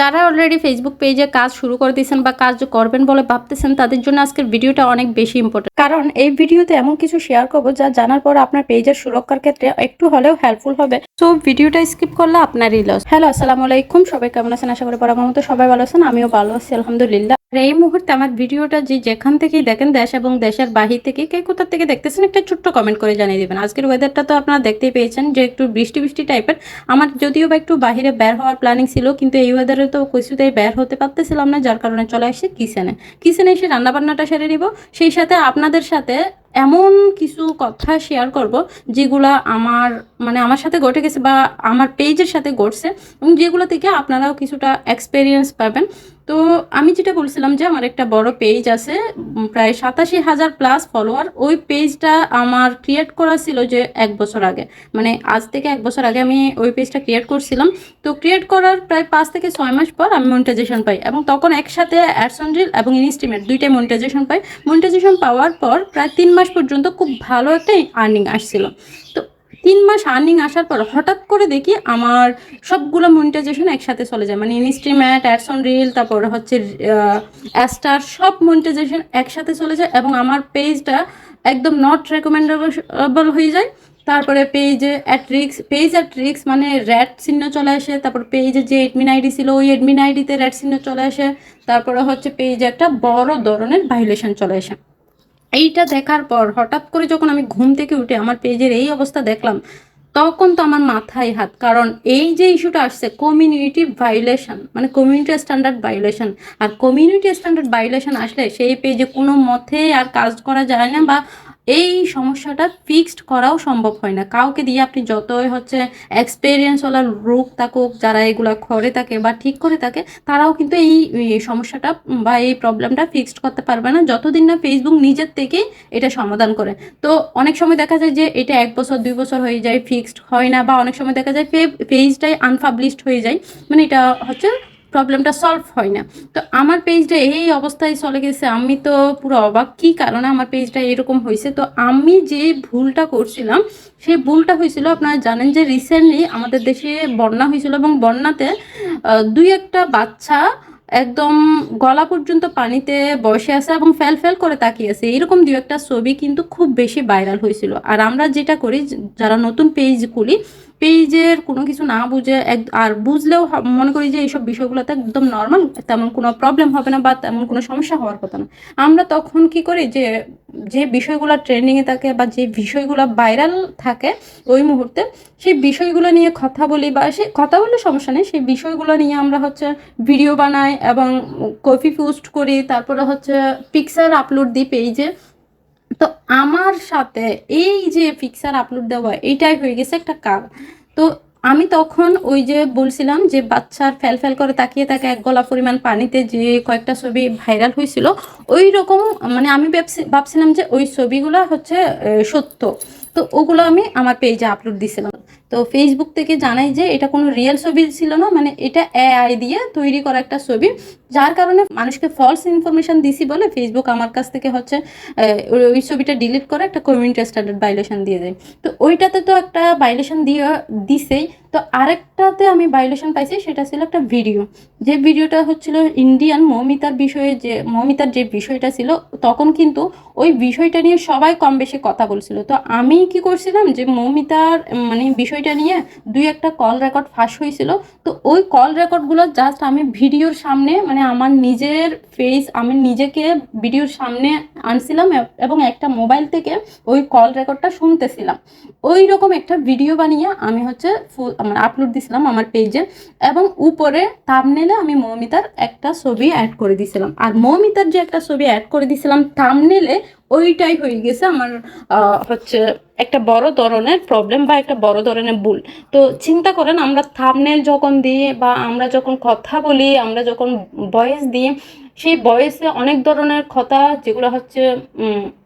যারা already Facebook পেজে কাজ শুরু করে দিয়েছেন বা কাজ করবেন বলে ভাবতেছেন, তাদের জন্য আজকের ভিডিওটা অনেক বেশি ইম্পর্টেন্ট কারণ এই ভিডিওতে এমন কিছু শেয়ার করব যা জানার পর আপনার পেজের সুরক্ষার ক্ষেত্রে একটু হলেও হেল্পফুল হবে। তো ভিডিওটা স্কিপ করলে আপনারই লস হ্যালো আসসালামু আলাইকুম। সবাই কেমন আছেন? আশা করি পরামর্শ সবাই ভালো আছেন, আমিও ভালো আছি, আলহামদুলিল্লাহ। এই মুহূর্তে আমার ভিডিওটা যে যেখান থেকেই দেখেন দেশ এবং দেশের বাহির থেকে, কে কোথা থেকে দেখতেছেন একটা ছোট্ট কমেন্ট করে জানিয়ে দিবেন। আজকের ওয়েদারটা তো আপনারা দেখতেই পেয়েছেন যে একটু বৃষ্টি বৃষ্টি টাইপের আমার যদিও বা একটু বাইরে বের হওয়ার প্ল্যানিং ছিল, কিন্তু এই ওয়েদারে তো কিছুতেই বের হতে পারতেছিলাম না, যার কারণে চলে আসছি কিচেনে। কিচেনে এসে রান্নাবান্নাটা সেরে নিব। সেই সাথে আপনাদের সাথে এমন কিছু কথা শেয়ার করব, যেগুলা আমার মানে আমার সাথে ঘটে গেছে বা আমার পেজের সাথে ঘটছে, এবং যেগুলো থেকে আপনারাও কিছুটা এক্সপেরিয়েন্স পাবেন। তো আমি যেটা বলছিলাম যে আমার একটা বড় পেজ আছে প্রায় সাতাশি হাজার প্লাস ফলোয়ার ওই পেজটা আমার ক্রিয়েট করা ছিল যে এক বছর আগে। মানে আজ থেকে এক বছর আগে আমি ওই পেজটা ক্রিয়েট করছিলাম। তো ক্রিয়েট করার প্রায় পাঁচ থেকে ছয় মাস পর আমি মনিটাইজেশন পাই এবং তখন একসাথে অ্যাডসন রিল এবং ইনস্টিমেট দুইটাই মনিটাইজেশন পাই। মনিটাইজেশন পাওয়ার পর প্রায় তিন মাস পর্যন্ত খুব ভালো একটা আর্নিং আসছিল। তো তিন মাস আর্নিং আসার পর হঠাৎ করে দেখি আমার সবগুলো মনিটাইজেশন একসাথে চলে যায়। মানে ইনস্ট্রিম্যাট অ্যাডসন রিল তারপর হচ্ছে অ্যাস্টার সব মনিটাইজেশন একসাথে চলে যায় এবং আমার পেজটা একদম নট রেকমেন্ডেবল হয়ে যায়। তারপরে পেজে অ্যাট্রিক্স পেজ অ্যাট্রিক্স মানে র্যাড চিহ্ন চলে আসে। তারপর পেজে যে এডমিন আইডি ছিল, ওই এডমিন আইডিতে র্যাড চিহ্ন চলে আসে। তারপরে হচ্ছে পেজে একটা বড় ধরনের ভাইলেশন চলে আসে। এইটা দেখার পর হঠাৎ করে যখন আমি ঘুম থেকে উঠে আমার পেজের এই অবস্থা দেখলাম, তখন তো আমার মাথায় হাত, কারণ এই যে ইস্যুটা আসছে কমিউনিটি ভাইলেশন মানে কমিউনিটি স্ট্যান্ডার্ড ভাইলেশন আর কমিউনিটি স্ট্যান্ডার্ড ভাইলেশন আসলে সেই পেজে কোনো মতে আর কাজ করা যায় না বা এই সমস্যাটা ফিক্সড করাও সম্ভব হয় না। কাউকে দিয়ে আপনি যতই হচ্ছে এক্সপেরিয়েন্সওয়ালা রোগ থাকুক যারা এগুলো করে থাকে বা ঠিক করে থাকে, তারাও কিন্তু এই সমস্যাটা বা এই প্রবলেমটা ফিক্সড করতে পারবে না। যতদিন না ফেসবুক নিজের থেকেই এটা সমাধান করে। তো অনেক সময় দেখা যায় যে এটা এক বছর, দুই বছর হয়ে যায় ফিক্সড হয় না বা অনেক সময় দেখা যায় পেজটাই আনপাবলিশড হয়ে যায়। মানে এটা হচ্ছে প্রবলেমটা সলভ হয় না। তো আমার পেজটা এই অবস্থায় চলে গেছে। আমি তো পুরো অবাক। কী কারণে আমার পেজটা এরকম হয়েছে? তো আমি যে ভুলটা করছিলাম, সেই ভুলটা হয়েছিল, আপনারা জানেন যে রিসেন্টলি আমাদের দেশে বন্যা হয়েছিল এবং বন্যাতে দুই একটা বাচ্চা একদম গলা পর্যন্ত পানিতে বসে আছে এবং ফেল ফেল করে তাকিয়ে আছে। এরকম দু একটা ছবি কিন্তু খুব বেশি ভাইরাল হয়েছিল। আর আমরা যেটা করি, যারা নতুন পেজ খুলি পেজের কোনো কিছু না বুঝে এক আর বুঝলেও মনে করি যে এইসব বিষয়গুলোতে একদম নর্মাল তেমন কোনো প্রবলেম হবে না বা তেমন কোনো সমস্যা হওয়ার কথা না। আমরা তখন কি করি যে যে বিষয়গুলো ট্রেন্ডিংয়ে থাকে বা যে বিষয়গুলো ভাইরাল থাকে ওই মুহূর্তে সেই বিষয়গুলো নিয়ে কথা বলি বা সে কথা বললে সমস্যা নেই, সেই বিষয়গুলো নিয়ে আমরা হচ্ছে ভিডিও বানাই এবং কপি পোস্ট করি, তারপরে হচ্ছে পিকচার আপলোড দিই পেজে তো আমার সাথে এই যে পিকচার আপলোড দেওয়া, এইটাই হয়ে গেছে একটা কাজ। তো আমি তখন ওই যে বলছিলাম যে বাচ্চার ফেল ফেল করে তাকিয়ে তাকে এক গলা পরিমাণ পানিতে যে কয়েকটা ছবি ভাইরাল হয়েছিল ওই রকম মানে আমি ভাবছিলাম যে ওই ছবিগুলো হচ্ছে সত্য। তো ওগুলো আমি আমার পেজে আপলোড দিছিলাম। তো ফেসবুক থেকে জানাই যে এটা কোনো রিয়েল ছবি ছিল না মানে এটা এআই দিয়ে তৈরি করা একটা ছবি, যার কারণে মানুষকে ফলস ইনফরমেশন দিছি বলে ফেসবুক আমার কাছ থেকে হচ্ছে ওই ছবিটা ডিলিট করে একটা কমিউনিটি স্ট্যান্ডার্ড ভাইলেশন দিয়ে দেয়। তো ওইটাতে তো একটা ভাইলেশন দিয়ে দিছেই তো আরেকটাতে আমি ভাইলেশন পাইছি, সেটা ছিল একটা ভিডিও যে ভিডিওটা হচ্ছিল ইন্ডিয়ান মৌমিতার বিষয়ে যে, মৌমিতার যে বিষয়টা ছিল, তখন কিন্তু ওই বিষয়টা নিয়ে সবাই কম বেশি কথা বলছিল। তো আমি কি করছিলাম যে, মৌমিতার মানে বিষয়টা নিয়ে দুই একটা কল রেকর্ড ফাঁস হয়েছিল। তো ওই কল রেকর্ডগুলো জাস্ট আমি ভিডিওর সামনে মানে আমার নিজের ফেস আমি নিজেকে ভিডিওর সামনে আনছিলাম এবং একটা মোবাইল থেকে ওই কল রেকর্ডটা শুনতেছিলাম। ওই রকম একটা ভিডিও বানিয়ে আমি হচ্ছে আমার আপলোড দিছিলাম আমার পেজে এবং উপরে থামনেলে আমি মৌমিতার একটা ছবি অ্যাড করে দিছিলাম। আর মৌমিতার যে একটা ছবি অ্যাড করে দিছিলাম থামনেলে ওইটাই হয়ে গেছে আমার হচ্ছে একটা বড় ধরনের প্রবলেম বা একটা বড় ধরনের ভুল। তো চিন্তা করেন, আমরা থামনেল যখন দিই বা আমরা যখন কথা বলি, আমরা যখন ভয়েস দিই, সেই ভয়েসে অনেক ধরনের কথা যেগুলো হচ্ছে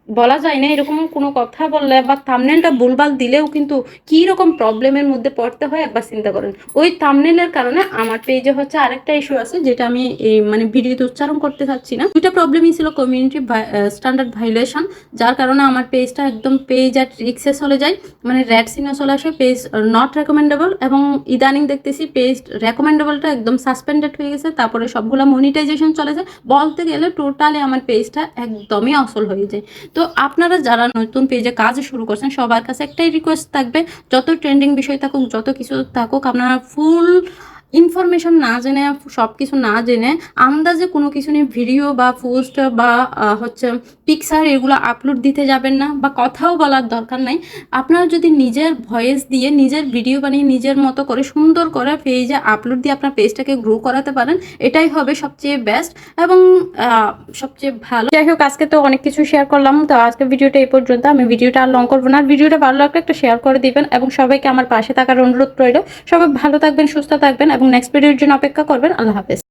বলা যায় না, এরকম কোনো কথা বললে বা থামনেলটা ভুলভাল দিলেও কিন্তু কি রকম প্রবলেমের মধ্যে পড়তে হয় একবার চিন্তা করেন। ওই থামনেলের কারণে আমার পেজে হচ্ছে আরেকটা ইস্যু আছে যেটা আমি এই মানে ভিডিওতে উচ্চারণ করতে চাচ্ছি না। দুইটা প্রবলেমই ছিল কমিউনিটি স্ট্যান্ডার্ড ভাইলেশন যার কারণে আমার পেজটা একদম পেজ আর রিক্সে চলে যায় মানে রেড সিনে চলে আসে পেজ নট রেকমেন্ডেবল এবং ইদানিং দেখতেছি পেজ রেকমেন্ডেবলটা একদম সাসপেন্ডেড হয়ে গেছে, তারপরে সবগুলো মনিটাইজেশন চলে যায়, বলতে গেলে টোটালি আমার পেজটা একদমই অসল হয়ে যায়। তো আপনারা যারা নতুন পেজে কাজ শুরু করছেন, সবার কাছে একটাই রিকোয়েস্ট থাকবে, যত ট্রেন্ডিং বিষয় থাকুক, যত কিছু থাকুক, আপনারা ফুল ইনফরমেশন না জেনে সব কিছু না জেনে আন্দাজে কোনো কিছু নিয়ে ভিডিও বা পোস্ট বা হচ্ছে পিকচার এগুলো আপলোড দিতে যাবেন না বা কথাও বলার দরকার নাই। আপনারা যদি নিজের ভয়েস দিয়ে, নিজের ভিডিও বানিয়ে, নিজের মতো করে সুন্দর করে পেজে আপলোড দিয়ে আপনার পেজটাকে গ্রো করাতে পারেন, এটাই হবে সবচেয়ে বেস্ট এবং সবচেয়ে ভালো। যাই হোক, আজকে তো অনেক কিছু শেয়ার করলাম, তো আজকে ভিডিওটা এই পর্যন্ত। আমি ভিডিওটা আর লং করব না। ভিডিওটা ভালো লাগলে একটা শেয়ার করে দিবেন এবং সবাইকে আমার পাশে থাকার অনুরোধ রইল। সবাই ভালো থাকবেন, সুস্থ থাকবেন এবং নেক্সট ভিডিওর জন্য অপেক্ষা করবেন। আল্লাহ হাফেজ।